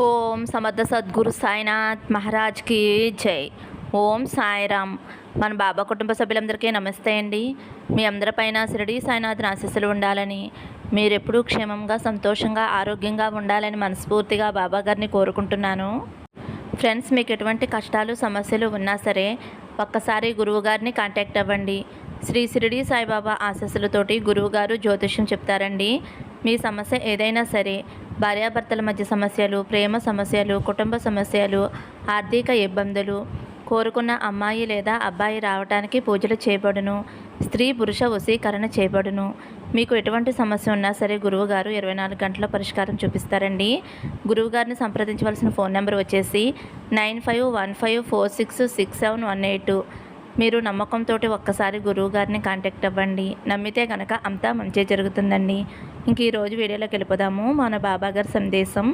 ఓం సమర్థ సద్గురు సాయినాథ్ మహారాజ్కి జై. ఓం సాయిరామ్. మన బాబా కుటుంబ సభ్యులందరికీ నమస్తే అండి. మీ అందరిపైన షిరిడి సాయినాథ్ ఆశీస్సులు ఉండాలని మీరెప్పుడూ క్షేమంగా సంతోషంగా ఆరోగ్యంగా ఉండాలని మనస్ఫూర్తిగా బాబా గారిని కోరుకుంటున్నాను. ఫ్రెండ్స్ మీకు ఎటువంటి కష్టాలు సమస్యలు ఉన్నా సరే ఒక్కసారి గురువు గారిని కాంటాక్ట్ అవ్వండి. శ్రీ షిరిడి సాయిబాబా ఆశస్సులతోటి గురువుగారు జ్యోతిష్యం చెప్తారండి. మీ సమస్య ఏదైనా సరే భార్యాభర్తల మధ్య సమస్యలు ప్రేమ సమస్యలు కుటుంబ సమస్యలు ఆర్థిక ఇబ్బందులు కోరుకున్న అమ్మాయి లేదా అబ్బాయి రావడానికి పూజలు చేయబడును స్త్రీ పురుష వశీకరణ చేయబడును. మీకు ఎటువంటి సమస్య ఉన్నా సరే గురువుగారు ఇరవై నాలుగు గంటల పరిష్కారం చూపిస్తారండి. గురువుగారిని సంప్రదించవలసిన ఫోన్ నెంబర్ వచ్చేసి nine five one five four six six seven one eight మీరు నమ్మకంతో ఒక్కసారి గురువు గారిని కాంటాక్ట్ అవ్వండి. నమ్మితే కనుక అంతా మంచి జరుగుతుందండి. ఇంక ఈరోజు వీడియోలోకి వెళ్ళిపోదాము. మన బాబాగారి సందేశం.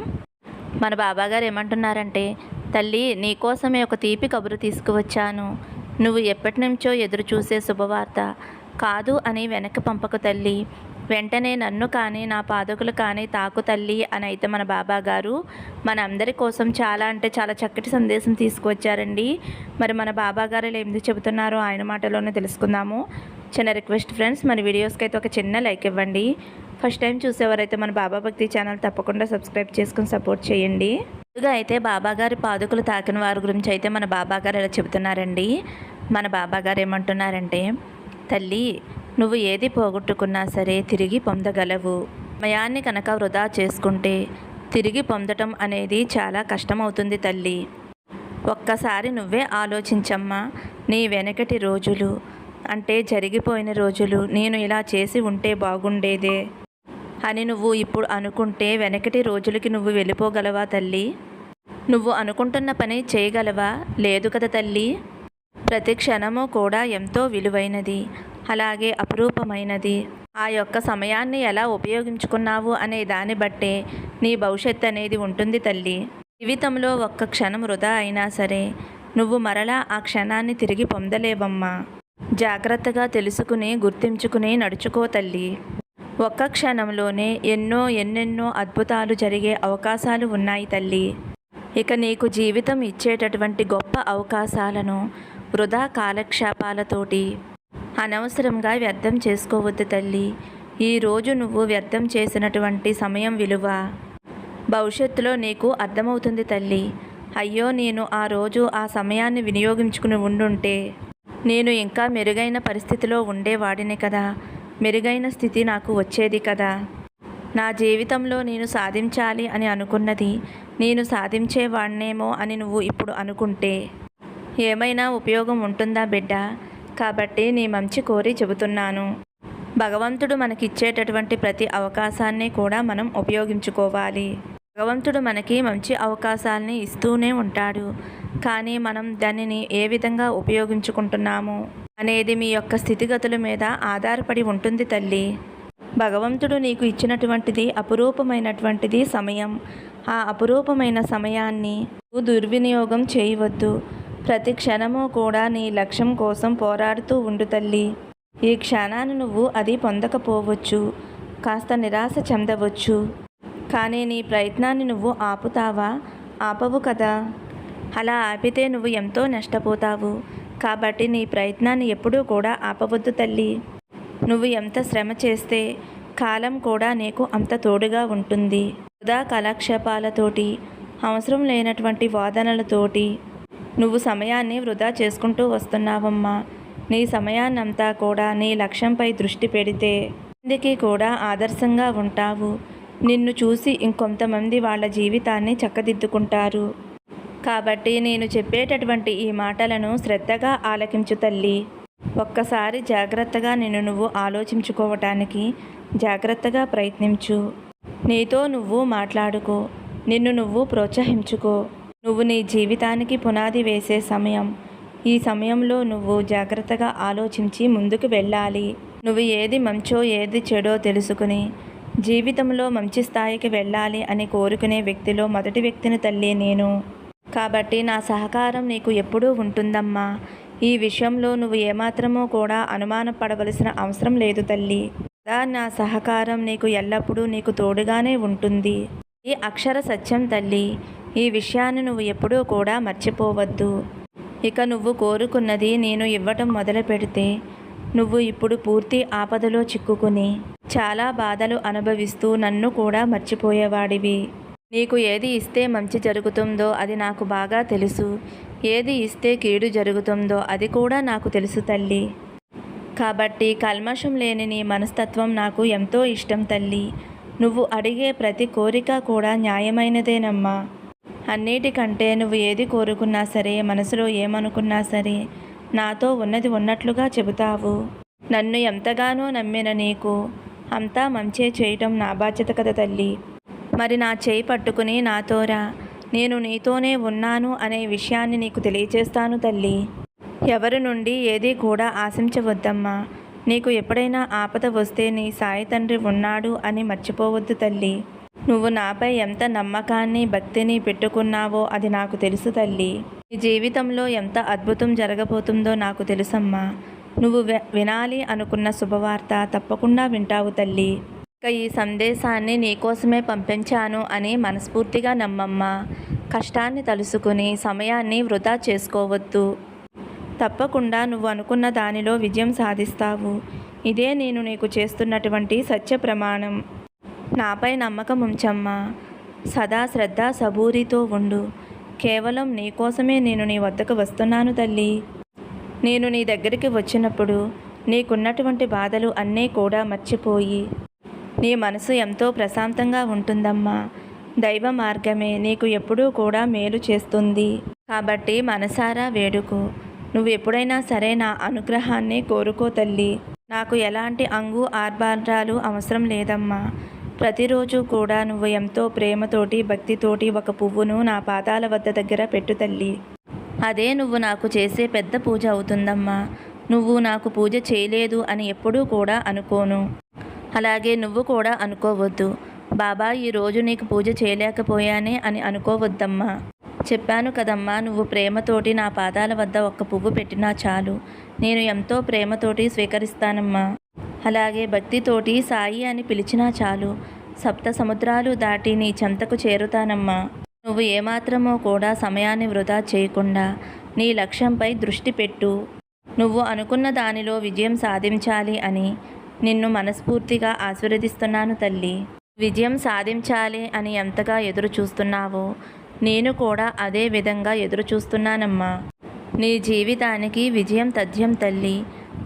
మన బాబాగారు ఏమంటున్నారంటే తల్లి నీకోసమే ఒక తీపి కబురు తీసుకువచ్చాను. నువ్వు ఎప్పటి నుంచో ఎదురు చూసే శుభవార్త. కాదు అని వెనక్కి పంపకు తల్లి. వెంటనే నన్ను కానీ నా పాదకులు కానీ తాకు తల్లి అని అయితే మన బాబా గారు మన అందరి కోసం చాలా అంటే చాలా చక్కటి సందేశం తీసుకువచ్చారండి. మరి మన బాబా గారు ఇలా ఎందుకు చెబుతున్నారో ఆయన మాటలోనే తెలుసుకుందాము. చిన్న రిక్వెస్ట్ ఫ్రెండ్స్ మన వీడియోస్కి అయితే ఒక చిన్న లైక్ ఇవ్వండి. ఫస్ట్ టైం చూసేవారైతే మన బాబా భక్తి ఛానల్ తప్పకుండా సబ్స్క్రైబ్ చేసుకుని సపోర్ట్ చేయండి. ముందుగా అయితే బాబాగారి పాదుకులు తాకిన వారి గురించి అయితే మన బాబా గారు ఇలా చెబుతున్నారండి. మన బాబా గారు ఏమంటున్నారంటే తల్లి నువ్వు ఏది పోగొట్టుకున్నా సరే తిరిగి పొందగలవు. సమయాన్ని కనుక వృధా చేసుకుంటే తిరిగి పొందటం అనేది చాలా కష్టమవుతుంది తల్లి. ఒక్కసారి నువ్వే ఆలోచించమ్మా నీ వెనకటి రోజులు అంటే జరిగిపోయిన రోజులు నేను ఇలా చేసి ఉంటే బాగుండేదే అని నువ్వు ఇప్పుడు అనుకుంటే వెనకటి రోజులకి నువ్వు వెళ్ళిపోగలవా తల్లి? నువ్వు అనుకుంటున్న పని చేయగలవా? లేదు కదా తల్లి. ప్రతి క్షణము కూడా ఎంతో విలువైనది. అలాగే అపురూపమైనది. ఆ యొక్క సమయాన్ని ఎలా ఉపయోగించుకున్నావు అనే దాన్ని బట్టే నీ భవిష్యత్తు అనేది ఉంటుంది తల్లి. జీవితంలో ఒక్క క్షణం వృధా అయినా సరే నువ్వు మరలా ఆ క్షణాన్ని తిరిగి పొందలేవమ్మా. జాగ్రత్తగా తెలుసుకుని గుర్తించుకుని నడుచుకో తల్లి. ఒక్క క్షణంలోనే ఎన్నో ఎన్నెన్నో అద్భుతాలు జరిగే అవకాశాలు ఉన్నాయి తల్లి. ఇక నీకు జీవితం ఇచ్చేటటువంటి గొప్ప అవకాశాలను వృధా కాలక్షేపాలతోటి అనవసరంగా వ్యర్థం చేసుకోవద్దు తల్లి. ఈరోజు నువ్వు వ్యర్థం చేసినటువంటి సమయం విలువ. భవిష్యత్తులో నీకు అర్థమవుతుంది తల్లి. అయ్యో నేను ఆ రోజు ఆ సమయాన్ని వినియోగించుకుని ఉండుంటే నేను ఇంకా మెరుగైన పరిస్థితిలో ఉండేవాడిని కదా. మెరుగైన స్థితి నాకు వచ్చేది కదా. నా జీవితంలో నేను సాధించాలి అని అనుకున్నది నేను సాధించేవాడినేమో అని నువ్వు ఇప్పుడు అనుకుంటే. ఏమైనా ఉపయోగం ఉంటుందా బిడ్డ? కాబట్టి నీ మంచి కోరి చెబుతున్నాను. భగవంతుడు మనకిచ్చేటటువంటి ప్రతి అవకాశాన్ని కూడా మనం ఉపయోగించుకోవాలి. భగవంతుడు మనకి మంచి అవకాశాలని ఇస్తూనే ఉంటాడు. కానీ మనం దానిని ఏ విధంగా ఉపయోగించుకుంటున్నాము అనేది మీ యొక్క స్థితిగతుల మీద ఆధారపడి ఉంటుంది తల్లి. భగవంతుడు నీకు ఇచ్చినటువంటిది అపురూపమైనటువంటిది సమయం. ఆ అపురూపమైన సమయాన్ని దుర్వినియోగం చేయవద్దు. ప్రతి క్షణము కూడా నీ లక్ష్యం కోసం పోరాడుతూ ఉండు తల్లి. ఈ క్షణాన్ని నువ్వు అది పొందకపోవచ్చు. కాస్త నిరాశ చెందవచ్చు. కానీ నీ ప్రయత్నాన్ని నువ్వు ఆపుతావా? ఆపవు కదా. అలా ఆపితే నువ్వు ఎంతో నష్టపోతావు. కాబట్టి నీ ప్రయత్నాన్ని ఎప్పుడూ కూడా ఆపవద్దు తల్లి. నువ్వు ఎంత శ్రమ చేస్తే కాలం కూడా నీకు అంత తోడుగా ఉంటుంది. వృధా కాలక్షేపాలతోటి అవసరం లేనటువంటి వాదనలతోటి నువ్వు సమయాన్ని వృధా చేసుకుంటూ వస్తున్నావమ్మా. నీ సమయాన్నంతా కూడా నీ లక్ష్యంపై దృష్టి పెడితే ఇందుకి కూడా ఆదర్శంగా ఉంటావు. నిన్ను చూసి ఇంకొంతమంది వాళ్ళ జీవితాన్ని చక్కదిద్దుకుంటారు. కాబట్టి నేను చెప్పేటటువంటి ఈ మాటలను శ్రద్ధగా ఆలకించు తల్లి. ఒక్కసారి జాగ్రత్తగా నిన్ను నువ్వు ఆలోచించుకోవటానికి జాగ్రత్తగా ప్రయత్నించు. నీతో నువ్వు మాట్లాడుకో. నిన్ను నువ్వు ప్రోత్సహించుకో. నువ్వు నీ జీవితానికి పునాది వేసే సమయం. ఈ సమయంలో నువ్వు జాగ్రత్తగా ఆలోచించి ముందుకు వెళ్ళాలి. నువ్వు ఏది మంచో ఏది చెడో తెలుసుకుని జీవితంలో మంచి స్థాయికి వెళ్ళాలి అని కోరుకునే వ్యక్తిలో మొదటి వ్యక్తిని తల్లి నేను. కాబట్టి నా సహకారం నీకు ఎప్పుడూ ఉంటుందమ్మా. ఈ విషయంలో నువ్వు ఏమాత్రమో కూడా అనుమానపడవలసిన అవసరం లేదు తల్లి. నా సహకారం నీకు ఎల్లప్పుడూ నీకు తోడుగానే ఉంటుంది. ఈ అక్షర సత్యం తల్లి. ఈ విషయాన్ని నువ్వు ఎప్పుడూ కూడా మర్చిపోవద్దు. ఇక నువ్వు కోరుకున్నది నేను ఇవ్వటం మొదలు పెడితే నువ్వు ఇప్పుడు పూర్తి ఆపదలో చిక్కుకుని చాలా బాధలు అనుభవిస్తూ నన్ను కూడా మర్చిపోయేవాడివి. నీకు ఏది ఇస్తే మంచి జరుగుతుందో అది నాకు బాగా తెలుసు. ఏది ఇస్తే కీడు జరుగుతుందో అది కూడా నాకు తెలుసు తల్లి. కాబట్టి కల్మషం లేని నీ మనస్తత్వం నాకు ఎంతో ఇష్టం తల్లి. నువ్వు అడిగే ప్రతి కోరిక కూడా న్యాయమైనదేనమ్మా. అన్నిటికంటే నువ్వు ఏది కోరుకున్నా సరే మనసులో ఏమనుకున్నా సరే నాతో ఉన్నది ఉన్నట్లుగా చెబుతావు. నన్ను ఎంతగానో నమ్మిన నీకు అంతా మంచే చేయటం నా బాధ్యత కదా తల్లి. మరి నా చేయి పట్టుకుని నాతోరా నేను నీతోనే ఉన్నాను అనే విషయాన్ని నీకు తెలియజేస్తాను తల్లి. ఎవరి నుండి ఏది కూడా ఆశించవద్దమ్మా. నీకు ఎప్పుడైనా ఆపద వస్తే నీ సాయి తండ్రి ఉన్నాడు అని మర్చిపోవద్దు తల్లి. నువ్వు నాపై ఎంత నమ్మకాన్ని భక్తిని పెట్టుకున్నావో అది నాకు తెలుసు తల్లి. నీ జీవితంలో ఎంత అద్భుతం జరగబోతుందో నాకు తెలుసమ్మా. నువ్వు వినాలి అనుకున్న శుభవార్త తప్పకుండా వింటావు తల్లి. ఇక ఈ సందేశాన్ని నీకోసమే పంపించాను అని మనస్ఫూర్తిగా నమ్మమ్మా. కష్టాన్ని తలుసుకుని సమయాన్ని వృధా చేసుకోవద్దు. తప్పకుండా నువ్వు అనుకున్న దానిలో విజయం సాధిస్తావు. ఇదే నేను నీకు చేస్తున్నటువంటి సత్య ప్రమాణం. నాపై నమ్మకం ఉంచమ్మా. సదా శ్రద్ధ సబూరితో ఉండు. కేవలం నీకోసమే నేను నీ వద్దకు వస్తున్నాను తల్లి. నేను నీ దగ్గరికి వచ్చినప్పుడు నీకున్నటువంటి బాధలు అన్నీ కూడా మర్చిపోయి నీ మనసు ఎంతో ప్రశాంతంగా ఉంటుందమ్మా. దైవ మార్గమే నీకు ఎప్పుడూ కూడా మేలు చేస్తుంది. కాబట్టి మనసారా వేడుకో. నువ్వు ఎప్పుడైనా సరే నా అనుగ్రహాన్ని కోరుకో తల్లి. నాకు ఎలాంటి అంగు ఆర్భాటాలు అవసరం లేదమ్మా. ప్రతిరోజు కూడా నువ్వు ఎంతో ప్రేమతోటి భక్తితోటి ఒక పువ్వును నా పాదాల వద్ద దగ్గర పెట్టు తల్లి. అదే నువ్వు నాకు చేసే పెద్ద పూజ అవుతుందమ్మా. నువ్వు నాకు పూజ చేయలేదు అని ఎప్పుడూ కూడా అనుకోను. అలాగే నువ్వు కూడా అనుకోవద్దు. బాబా ఈరోజు నీకు పూజ చేయలేకపోయానే అని అనుకోవద్దమ్మా. చెప్పాను కదమ్మా నువ్వు ప్రేమతోటి నా పాదాల వద్ద ఒక్క పువ్వు పెట్టినా చాలు. నేను ఎంతో ప్రేమతోటి స్వీకరిస్తానమ్మా. అలాగే భక్తితోటి సాయి అని పిలిచినా చాలు. సప్త సముద్రాలు దాటి నీ చెంతకు చేరుతానమ్మా. నువ్వు ఏమాత్రమో కూడా సమయాన్ని వృధా చేయకుండా నీ లక్ష్యంపై దృష్టి పెట్టు. నువ్వు అనుకున్న దానిలో విజయం సాధించాలి అని నిన్ను మనస్ఫూర్తిగా ఆశీర్వదిస్తున్నాను తల్లి. విజయం సాధించాలి అని ఎంతగా ఎదురు చూస్తున్నావో నేను కూడా అదే విధంగా ఎదురు చూస్తున్నానమ్మా నీ జీవితానికి విజయం తథ్యం తల్లి.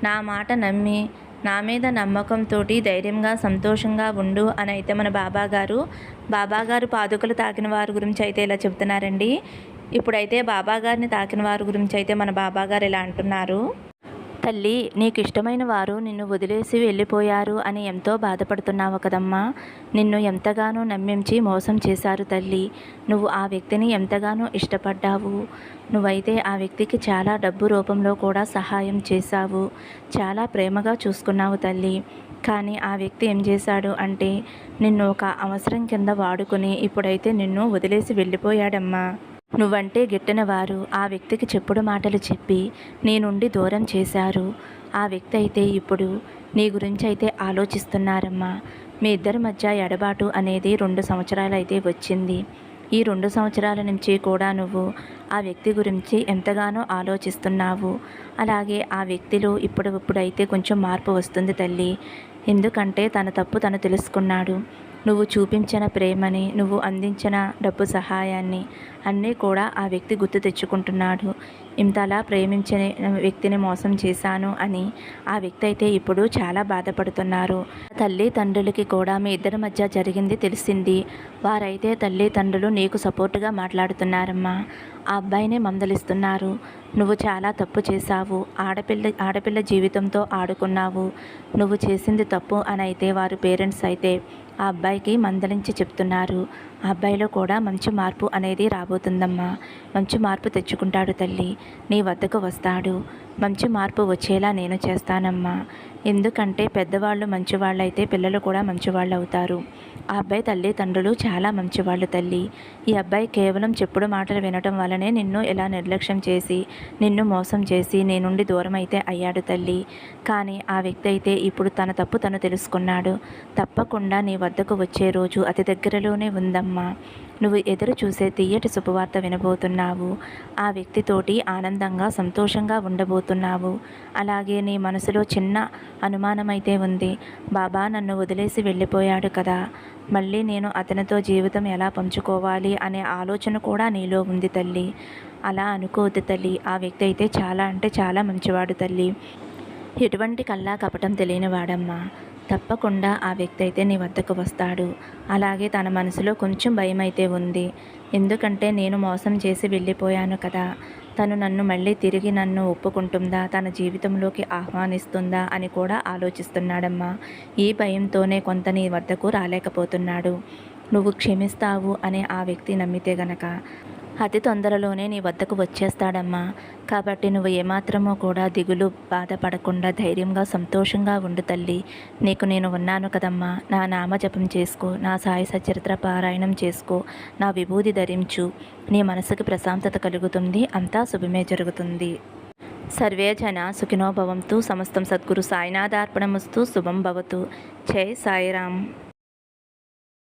నా మాట నమ్మి నా మీద నమ్మకంతో ధైర్యంగా సంతోషంగా ఉండు అని అయితే మన బాబా గారు బాబా గారు పాదుకలు తాకిన వారి గురించి అయితే ఇలా చెప్తున్నారండి. ఇప్పుడైతే బాబా గారిని తాకిన వారి గురించి అయితే మన బాబా గారు ఇలా అంటున్నారు. తల్లి నీకు ఇష్టమైన వారు నిన్ను వదిలేసి వెళ్ళిపోయారు అని ఎంతో బాధపడుతున్నావు కదమ్మా. నిన్ను ఎంతగానో నమ్మించి మోసం చేశారు తల్లి. నువ్వు ఆ వ్యక్తిని ఎంతగానో ఇష్టపడ్డావు. నువ్వైతే ఆ వ్యక్తికి చాలా డబ్బు రూపంలో కూడా సహాయం చేశావు. చాలా ప్రేమగా చూసుకున్నావు తల్లి. కానీ ఆ వ్యక్తి ఏం చేశాడు అంటే నిన్ను ఒక అవసరం కింద వాడుకుని ఇప్పుడైతే నిన్ను వదిలేసి వెళ్ళిపోయాడమ్మా. నువ్వంటే గిట్టినవారు. ఆ వ్యక్తికి చెప్పుడు మాటలు చెప్పి నీ నుండి దూరం చేశారు. ఆ వ్యక్తి అయితే ఇప్పుడు నీ గురించి అయితే ఆలోచిస్తున్నారమ్మా. మీ ఇద్దరి మధ్య ఎడబాటు అనేది రెండు సంవత్సరాలు అయితే వచ్చింది. ఈ రెండు సంవత్సరాల నుంచి కూడా నువ్వు ఆ వ్యక్తి గురించి ఎంతగానో ఆలోచిస్తున్నావు. అలాగే ఆ వ్యక్తిలో ఇప్పుడు ఇప్పుడైతే కొంచెం మార్పు వస్తుంది తల్లి. ఎందుకంటే తన తప్పు తను తెలుసుకున్నాడు. నువ్వు చూపించిన ప్రేమని నువ్వు అందించిన డబ్బు సహాయాన్ని అన్నీ కూడా ఆ వ్యక్తి గుర్తు తెచ్చుకుంటున్నాడు. ఇంతలా ప్రేమించిన వ్యక్తిని మోసం చేశాను అని ఆ వ్యక్తి అయితే ఇప్పుడు చాలా బాధపడుతున్నారు. తల్లి తండ్రులకి కూడా మీ ఇద్దరి మధ్య జరిగింది తెలిసింది. వారైతే తల్లి తండ్రులు నీకు సపోర్టుగా మాట్లాడుతున్నారమ్మా. ఆ అబ్బాయినే మందలిస్తున్నారు. నువ్వు చాలా తప్పు చేశావు. ఆడపిల్ల ఆడపిల్ల జీవితంతో ఆడుకున్నావు. నువ్వు చేసింది తప్పు అని అయితే వారు పేరెంట్స్ అయితే ఆ అబ్బాయికి మందలించి చెప్తున్నారు. ఆ అబ్బాయిలో కూడా మంచి మార్పు అనేది రాబోతుందమ్మా. మంచి మార్పు తెచ్చుకుంటాడు తల్లి. నీ వద్దకు వస్తాడు. మంచి మార్పు వచ్చేలా నేను చేస్తానమ్మా. ఎందుకంటే పెద్దవాళ్ళు మంచివాళ్ళు అయితే పిల్లలు కూడా మంచివాళ్ళు అవుతారు ఆ అబ్బాయి తల్లిదండ్రులు చాలా మంచివాళ్ళు తల్లి. ఈ అబ్బాయి కేవలం చెప్పుడు మాటలు వినటం వల్లనే నిన్ను ఇలా నిర్లక్ష్యం చేసి నిన్ను మోసం చేసి నీ నుండి దూరం అయితే అయ్యాడు తల్లి. కానీ ఆ వ్యక్తి అయితే ఇప్పుడు తన తప్పు తను తెలుసుకున్నాడు. తప్పకుండా నీ వద్దకు వచ్చే రోజు అతి దగ్గరలోనే ఉందమ్మా. నువ్వు ఎదురు చూసే తీయటి శుభవార్త వినబోతున్నావు. ఆ వ్యక్తితోటి ఆనందంగా సంతోషంగా ఉండబోతున్నావు. అలాగే నీ మనసులో చిన్న అనుమానమైతే ఉంది. బాబా నన్ను వదిలేసి వెళ్ళిపోయాడు కదా. మళ్ళీ నేను అతనితో జీవితం ఎలా పంచుకోవాలి అనే ఆలోచన కూడా నీలో ఉంది తల్లి. అలా అనుకోవద్దు తల్లి. ఆ వ్యక్తి అయితే చాలా అంటే చాలా మంచివాడు తల్లి. ఎటువంటి కల్లా కపటం తెలియని వాడమ్మా. తప్పకుండా ఆ వ్యక్తి అయితే నీ వద్దకు వస్తాడు. అలాగే తన మనసులో కొంచెం భయం అయితే ఉంది. ఎందుకంటే నేను మోసం చేసి వెళ్ళిపోయాను కదా. తను నన్ను మళ్ళీ తిరిగి నన్ను ఒప్పుకుంటుందా? తన జీవితంలోకి ఆహ్వానిస్తుందా? అని కూడా ఆలోచిస్తున్నాడమ్మా. ఈ భయంతోనే కొంత నీ వద్దకు రాలేకపోతున్నాడు. నువ్వు క్షమిస్తావు అనే ఆ వ్యక్తి నమ్మితే గనక. అతి తొందరలోనే నీ వద్దకు వచ్చేస్తాడమ్మా. కాబట్టి నువ్వు ఏమాత్రమో కూడా దిగులు బాధపడకుండా ధైర్యంగా సంతోషంగా ఉండు తల్లి. నీకు నేను ఉన్నాను కదమ్మా. నా నామజపం చేసుకో. నా సాయి సచరిత్ర పారాయణం చేసుకో. నా విభూది ధరించు. నీ మనసుకి ప్రశాంతత కలుగుతుంది. అంతా శుభమే జరుగుతుంది. సర్వే జన సుఖినోభవంతు. సమస్తం సద్గురు సాయినాథార్పణమస్తు. శుభం భవతు. జై సాయిరామ్.